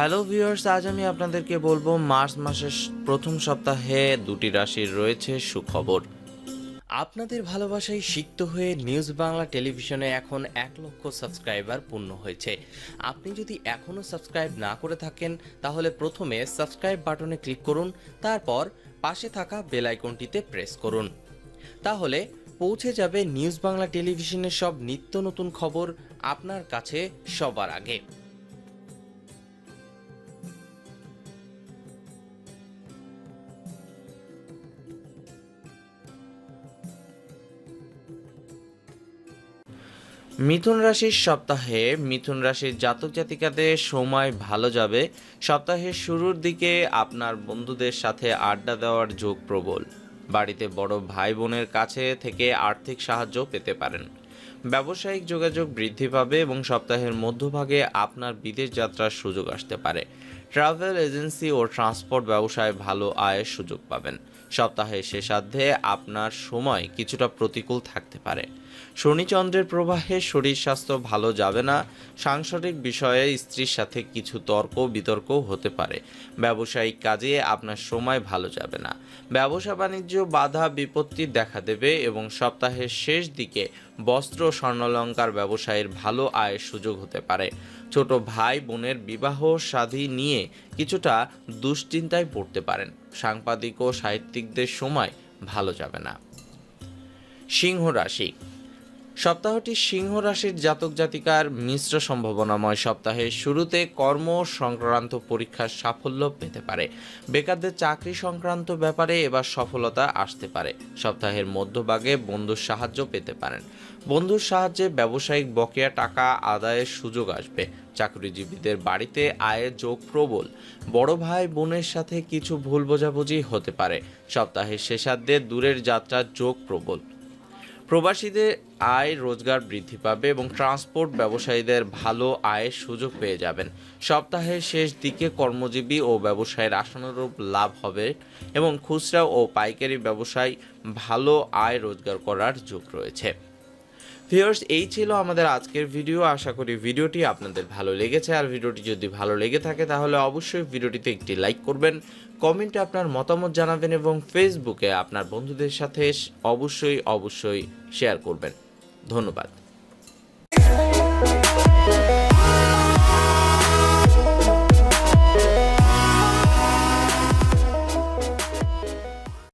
Hello viewers আজ আমি আপনাদেরকে বলব মার্চ মাসের প্রথম সপ্তাহে দুটি রাশির রয়েছে সুখবর। আপনাদের ভালোবাসায় সিক্ত হয়ে নিউজ বাংলা টেলিভিশনে এখন এক লক্ষ সাবস্ক্রাইবার পূর্ণ হয়েছে। আপনি যদি এখনও সাবস্ক্রাইব না করে থাকেন, তাহলে প্রথমে সাবস্ক্রাইব বাটনে ক্লিক করুন, তারপর পাশে থাকা বেল আইকনটিতে প্রেস করুন। তাহলে পৌঁছে যাবে নিউজ বাংলা টেলিভিশনের সব নিত্য নতুন খবর আপনার কাছে সবার আগে। মিথুন রাশির সপ্তাহে, মিথুন রাশির জাতক জাতিকাদের সময় ভালো যাবে। সপ্তাহের শুরুর দিকে আপনার বন্ধুদের সাথে আড্ডা দেওয়ার যোগ প্রবল। বাড়িতে বড় ভাই বোনের কাছে থেকে আর্থিক সাহায্য পেতে পারেন। ব্যবসায়িক যোগাযোগ বৃদ্ধি পাবে এবং সপ্তাহের মধ্যভাগে আপনার বিদেশ যাত্রার সুযোগ আসতে পারে। ট্রাভেল এজেন্সি ও ট্রান্সপোর্ট ব্যবসায় ভালো আয়ের সুযোগ পাবেন। সপ্তাহের শেষার্ধে আপনার সময় কিছুটা প্রতিকূল থাকতে পারে। শনিচন্দ্রের প্রবাহে শরীর স্বাস্থ্য ভালো যাবে না। সাংসারিক বিষয়ে স্ত্রীর সাথে কিছু তর্ক বিতর্ক হতে পারে। ব্যবসায়িক কাজে আপনার সময় ভালো যাবে না। ব্যবসা বাণিজ্য বাধা বিপত্তি দেখা দেবে এবং সপ্তাহের শেষ দিকে বস্ত্র স্বর্ণলঙ্কার ব্যবসায়ীর ভালো আয়ের সুযোগ হতে পারে। ছোট ভাই বোনের বিবাহ সাধী নিয়ে কিছুটা দুশ্চিন্তায় পড়তে পারেন। সাংবাদিক ও সাহিত্যিকদের সময় ভালো যাবে না। সিংহ রাশি সপ্তাহটি সিংহ রাশির জাতক জাতিকার মিশ্র সম্ভাবনাময় সপ্তাহের শুরুতে কর্ম সংক্রান্ত পরীক্ষার সাফল্য পেতে পারে। বেকারদের চাকরি সংক্রান্ত ব্যাপারে এবার সফলতা আসতে পারে। সপ্তাহের মধ্যভাগে বন্ধুর সাহায্য পেতে পারেন। বন্ধুর সাহায্যে ব্যবসায়িক বকেয়া টাকা আদায়ের সুযোগ আসবে। চাকরিজীবীদের বাড়িতে আয়ের যোগ প্রবল। বড় ভাই বোনের সাথে কিছু ভুল বোঝাবুঝি হতে পারে। সপ্তাহের শেষার্ধে দূরের যাত্রার যোগ প্রবল। প্রবাসীদের আয় রোজগার বৃদ্ধি পাবে এবং ট্রান্সপোর্ট ব্যবসায়ীদের ভালো আয়ের সুযোগ পেয়ে যাবেন। সপ্তাহের শেষ দিকে কর্মজীবী ও ব্যবসায়ের আশানুরূপ লাভ হবে এবং খুচরা ও পাইকারি ব্যবসায় ভালো আয় রোজগার করার যোগ রয়েছে। ভিউয়ার্স এই ছিল আমাদের আজকের ভিডিও আশা করি ভিডিওটি আপনাদের ভালো লেগেছে। আর ভিডিওটি যদি ভালো লেগে থাকে, তাহলে অবশ্যই ভিডিওটিতে একটি লাইক করবেন। কমেন্টে আপনার মতামত জানাবেন এবং ফেসবুকে আপনার বন্ধুদের সাথে অবশ্যই অবশ্যই শেয়ার করবেন। ধন্যবাদ।